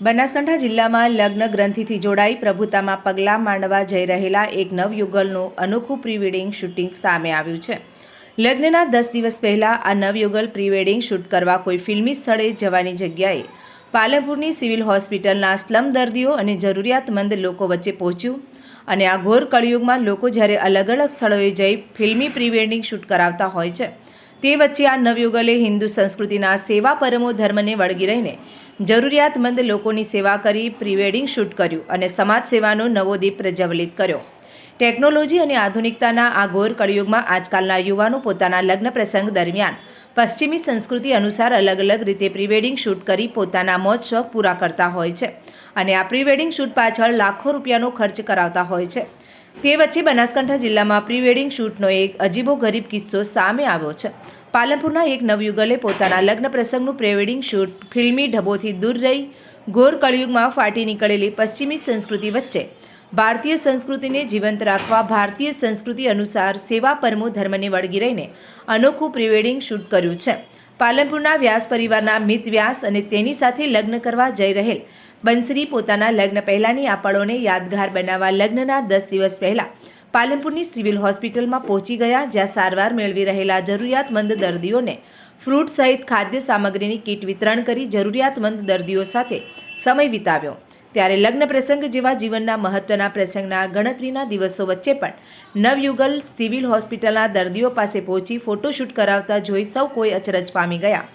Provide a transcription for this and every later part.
બનાસકાંઠા જિલ્લામાં લગ્ન ગ્રંથિથી જોડાઈ પ્રભુતામાં પગલાં માંડવા જઈ રહેલા એક નવયુગલનું અનોખું પ્રીવેડિંગ શૂટિંગ સામે આવ્યું છે. લગ્નના દસ દિવસ પહેલાં આ નવયુગલ પ્રીવેડિંગ શૂટ કરવા કોઈ ફિલ્મી સ્થળે જવાની જગ્યાએ પાલનપુરની સિવિલ હોસ્પિટલના સ્લમ દર્દીઓ અને જરૂરિયાતમંદ લોકો વચ્ચે પહોંચ્યું અને આ ઘોર કળિયુગમાં લોકો જ્યારે અલગ અલગ સ્થળોએ જઈ ફિલ્મી પ્રીવેડિંગ શૂટ કરાવતા હોય છે, તે વચ્ચે આ નવયુગલે હિન્દુ સંસ્કૃતિના સેવા પરમો ધર્મને વળગી રહીને જરૂરિયાતમંદ લોકોની સેવા કરી પ્રી વેડિંગ શૂટ કર્યું અને સમાજ સેવાનો નવો દીપ પ્રજ્વલિત કર્યો. ટેકનોલોજી અને આધુનિકતાના આ ઘોર કળિયુગમાં આજકાલના યુવાનો પોતાના લગ્ન પ્રસંગ દરમિયાન પશ્ચિમી સંસ્કૃતિ અનુસાર અલગ અલગ રીતે પ્રીવેડિંગ શૂટ કરી પોતાના મોજ શોખ પૂરા કરતા હોય છે અને આ પ્રીવેડિંગ શૂટ પાછળ લાખો રૂપિયાનો ખર્ચ કરાવતા હોય છે. તે વચ્ચે બનાસકાંઠા જિલ્લામાં પ્રીવેડિંગ શૂટનો એક અજીબો ગરીબ કિસ્સો સામે આવ્યો છે. પાલનપુરના એક નવયુગલે પોતાના લગ્ન પ્રસંગનું પ્રેવેડિંગ શૂટ ફિલ્મી ઢબોથી દૂર રહી, ઘોર કળિયુગમાં ફાટી નીકળેલી પશ્ચિમી સંસ્કૃતિ વચ્ચે. ભારતીય સંસ્કૃતિને જીવંત રાખવા, ભારતીય સંસ્કૃતિ અનુસાર સેવા પરમો ધર્મને વળગી રહીને અનોખું પ્રિવેડિંગ શૂટ કર્યું છે. પાલનપુરના વ્યાસ પરિવારના મિત વ્યાસ અને તેની સાથે લગ્ન કરવા જઈ રહેલ બંસરી પોતાના લગ્ન પહેલાંની આ યાદગાર બનાવવા લગ્નના દસ દિવસ પહેલાં પાલનપુરની સિવિલ હોસ્પિટલમાં પહોંચી ગયા, જ્યાં સારવાર મેળવી રહેલા જરૂરિયાતમંદ દર્દીઓને ફ્રૂટ સહિત ખાદ્ય સામગ્રીની કીટ વિતરણ કરી જરૂરિયાતમંદ દર્દીઓ સાથે સમય વિતાવ્યો. ત્યારે લગ્ન પ્રસંગ જેવા જીવનના મહત્વના પ્રસંગના ગણતરીના દિવસો વચ્ચે પણ નવયુગલ સિવિલ હોસ્પિટલના દર્દીઓ પાસે પહોંચી ફોટોશૂટ કરાવતા જોઈ સૌ કોઈ અચરજ પામી ગયા.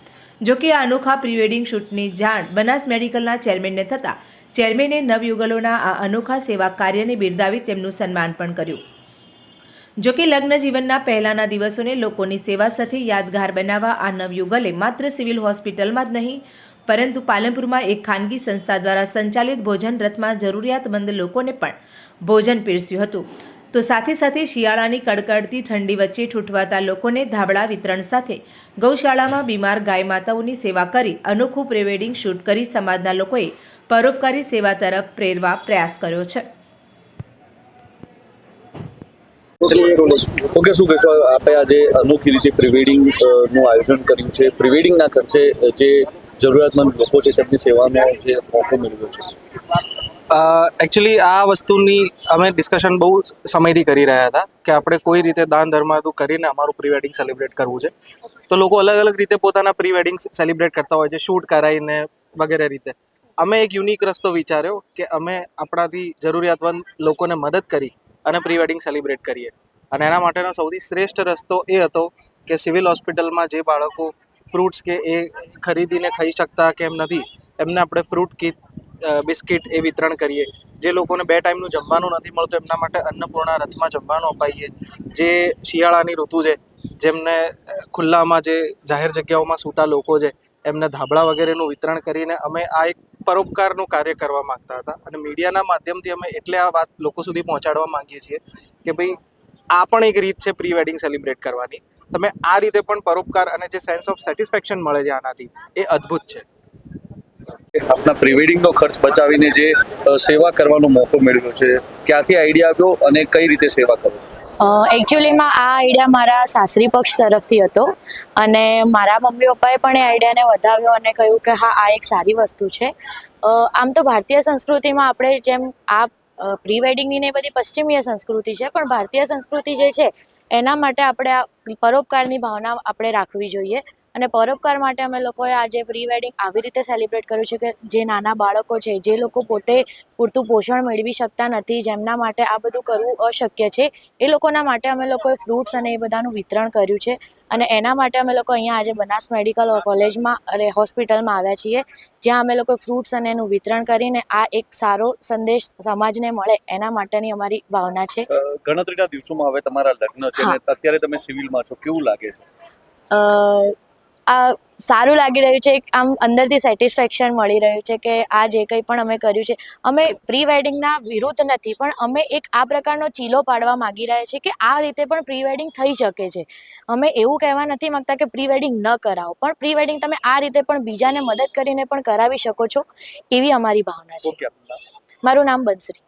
જોકે આ અનોખા પ્રી વેડિંગ શૂટની જાણ બનાસ મેડિકલના ચેરમેનને થતાં ચેરમેને નવયુગલોના આ અનોખા સેવા કાર્યને બિરદાવી તેમનું સન્માન પણ કર્યું. જોકે લગ્ન જીવનના પહેલાના દિવસોને લોકોની સેવા સાથે યાદગાર બનાવવા આ નવયુગલે માત્ર સિવિલ હોસ્પિટલમાં જ નહીં, પરંતુ પાલનપુરમાં એક ખાનગી સંસ્થા દ્વારા સંચાલિત ભોજન રથમાં જરૂરિયાતમંદ લોકોને પણ ભોજન પીરસ્યું હતું. તો સાથે સાથે શિયાળાની કડકડતી ઠંડી વચ્ચે ઠૂઠવાતા લોકોને ધાબળા વિતરણ સાથે ગૌશાળામાં બીમાર ગાય માતાઓની સેવા કરી અનોખું પ્રિવેડિંગ શૂટ કરી સમાજના લોકોએ પરોપકારી સેવા તરફ પ્રેરવા પ્રયાસ કર્યો છે. ઓકે શું કહેશો? આપણે આજે અનોખી રીતે પ્રિવેડિંગનું આયોજન કર્યું છે. પ્રિવેડિંગના ખર્ચે જે જરૂરિયાતમંદ લોકો છે તેમની સેવાનો જે મોકો મેળવ્યો છે. એકચ્યુઅલી આ વસ્તુની અમે ડિસ્કશન બહુ સમયથી કરી રહ્યા હતા કે આપણે કોઈ રીતે દાન ધર્માદુ કરીને અમારું પ્રી વેડિંગ સેલિબ્રેટ કરવું છે. તો લોકો અલગ અલગ રીતે પોતાના પ્રી વેડિંગ સેલિબ્રેટ કરતા હોય છે શૂટ કરાવીને વગેરે રીતે. અમે એક યુનિક રસ્તો વિચાર્યો કે અમે આપણાથી જરૂરિયાતમંદ લોકોને મદદ કરી અને પ્રી વેડિંગ સેલિબ્રેટ કરીએ. અને એના માટેનો સૌથી શ્રેષ્ઠ રસ્તો એ હતો કે સિવિલ હોસ્પિટલમાં જે બાળકો ફ્રૂટ્સ કે એ ખરીદીને ખાઈ શકતા કે એમ નથી, એમને આપણે ફ્રૂટ કીટ બિસ્કિટ એ વિતરણ કરીએ. જે લોકોને બે ટાઈમનું જમવાનું નથી મળતું, એમના માટે અન્નપૂર્ણા રથમાં જમવાનું અપાઈએ. જે શિયાળાની ઋતુ છે, જેમને ખુલ્લામાં જે જાહેર જગ્યાઓમાં સૂતા લોકો છે, એમને ધાબળા વગેરેનું વિતરણ કરીને અમે આ એક પરોપકારનું કાર્ય કરવા માંગતા હતા અને મીડિયાના માધ્યમથી અમે એટલે આ વાત લોકો સુધી પહોંચાડવા માંગીએ છીએ કે ભાઈ આ પણ એક રીત છે પ્રી વેડિંગ સેલિબ્રેટ કરવાની. તમે આ રીતે પણ પરોપકાર અને જે સેન્સ ઓફ સેટિસ્ફેક્શન મળે છે આનાથી, એ અદ્ભુત છે. આપના પ્રિવેડિંગનો ખર્ચ બચાવીને જે સેવા કરવાનો મોકો મેળવ્યો છે, ક્યાંથી આઈડિયા આવ્યો અને કઈ રીતે સેવા કરો છો? એકચ્યુઅલીમાં આ આઈડિયા મારા સાસરી પક્ષ તરફથી હતો અને મારા મમ્મી પપ્પાએ પણ એ આઈડિયાને વધાવ્યો અને કહ્યું કે હા, આ એક સારી વસ્તુ છે. આમ તો ભારતીય સંસ્કૃતિમાં આપણે જેમ આ પ્રી વેડિંગની ને બધી પશ્ચિમીય સંસ્કૃતિ છે, પણ ભારતીય સંસ્કૃતિ જે છે, એના માટે આપણે આ પરોપકારની ભાવના આપણે રાખવી જોઈએ. અને પરોપકાર માટે અમે લોકોએ આજે પ્રી વેડિંગ આવી રીતે સેલિબ્રેટ કર્યું છે કે જે નાના બાળકો છે જે લોકો પોતે પૂરતું પોષણ મેળવી શકતા નથી જેમના માટે આ બધું કરવું અશક્ય છે એ લોકોના માટે અમે લોકોએ ફ્રૂટ્સ અને એ બધાનું વિતરણ કર્યું છે. અને એના માટે અમે લોકો અહીંયા આજે બનાસ મેડિકલ કોલેજમાં અરે હોસ્પિટલમાં આવ્યા છીએ જ્યાં અમે લોકો ફ્રૂટ્સ અને એનું વિતરણ કરીને આ એક સારો સંદેશ સમાજને મળે એના માટેની અમારી ભાવના છે. ગણતરીના દિવસોમાં હવે તમારા લગ્ન છે અત્યારે તમે સિવિલમાં છો કેવું લાગે છે? આ સારું લાગી રહ્યું છે એક આમ અંદરથી સેટિસ્ફેક્શન મળી રહ્યું છે કે આ જે કંઈ પણ અમે કર્યું છે. અમે પ્રી વેડિંગના વિરુદ્ધ નથી પણ અમે એક આ પ્રકારનો ચીલો પાડવા માગી રહ્યા છીએ કે આ રીતે પણ પ્રી વેડિંગ થઈ શકે છે. અમે એવું કહેવા નથી માગતા કે પ્રી વેડિંગ ન કરાવો પણ પ્રી વેડિંગ તમે આ રીતે પણ બીજાને મદદ કરીને પણ કરાવી શકો છો એવી અમારી ભાવના છે? મારું નામ બંસરી.